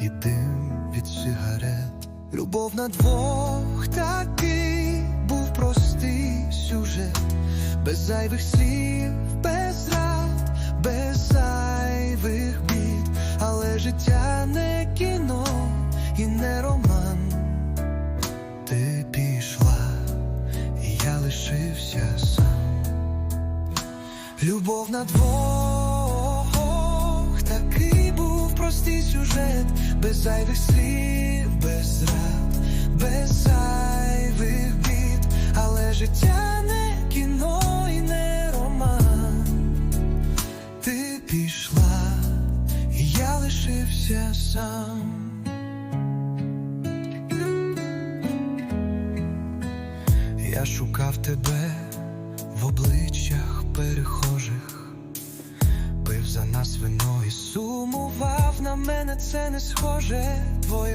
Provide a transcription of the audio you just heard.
і дим від сигарет. Любов на двох такий був простий сюжет, без зайвих слів, без рад, без зайвих бід, але життя не кіно і не роман. Ти пішла, і я лишився сам. Любов на двох такий був простий сюжет, без зайвих слів, без рад, без зайвих бід, але життя не кіно і не роман. Ти пішла, і я лишився сам. Я шукав тебе в обличчях перехожих, пив за нас вино і сумував це не схоже. Твоє